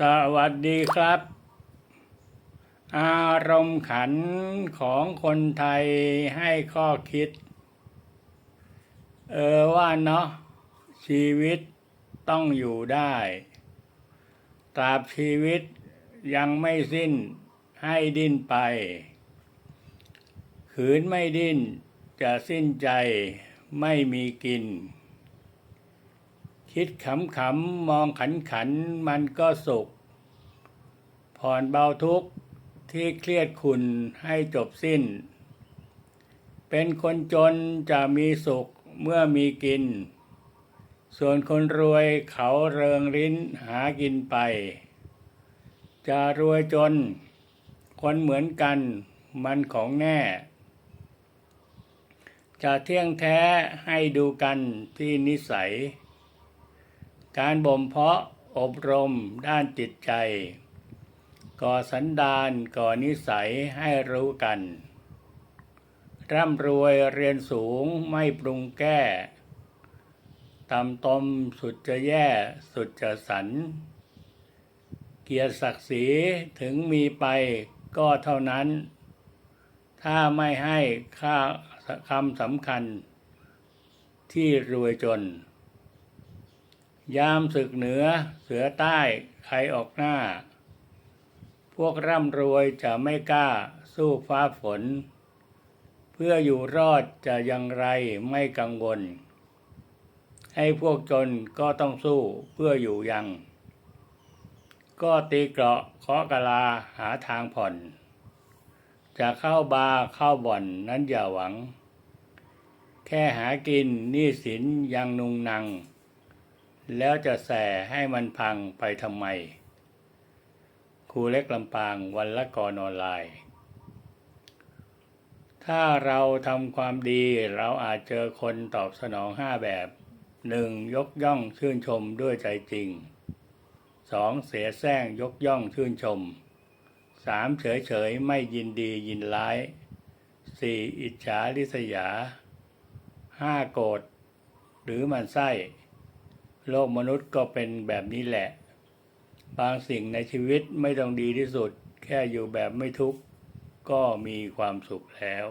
สวัสดีครับ อารมณ์ขันของคนไทยให้ข้อคิด เออว่าเนาะชีวิตต้องอยู่ได้ตราบชีวิตยังไม่สิ้นให้ดิ้นไป ขืนไม่ดิ้นจะสิ้นใจไม่มีกิน คิดขำขำๆมองขันขันๆมันก็สุข ผ่อนเบาทุกข์ที่เครียดคุณให้จบสิ้น เป็นคนจนจะมีสุขเมื่อมีกิน ส่วนคนรวยเขาเริงริ้นหากินไป จะรวยจน คนเหมือนกันมันของแน่ จะเที่ยงแท้ให้ดูกันที่นิสัย การบ่มเพาะอบรมด้านจิตใจ ก่อสันดานก่อนิสัยให้รู้กัน ร่ำรวยเรียนสูงไม่ปรุงแก้ต่ำตมสุดจะแย่สุดจะสัน เกียรติศักดิ์ศรีถึงมีไปก็เท่านั้น ถ้าไม่ให้ค่าคำสำคัญที่รวยจน ยามศึกเหนือเสือใต้ใครออกหน้า พวกร่ำรวยจะไม่กล้าสู้ฟ้าฝน เพื่ออยู่รอดจะยังไรไม่กังวล ให้พวกจนก็ต้องสู้เพื่ออยู่ยัง ก็ตีเกราะเคาะกะลาหาทางผ่อน จะเข้าบาร์เข้าบ่อนนั้นอย่าหวัง แค่หากินนี้สินยังนุงนัง แล้วจะแส่ให้มันพังไปทำไม ครูเล็กลำปางวันละกรออนไลน์ ถ้าเราทำความดีเราอาจเจอคนตอบสนองห้าแบบหนึ่งยกย่องชื่นชมด้วยใจจริงสองเสียแซงยกย่องชื่นชมสามเฉยเฉยไม่ยินดียินร้ายสี่อิจฉาริษยาห้าโกรธหรือมันไส้ โลกมนุษย์ก็เป็นแบบนี้แหละ บางสิ่งในชีวิตไม่ต้องดีที่สุด แค่อยู่แบบไม่ทุกข์ก็มีความสุขแล้ว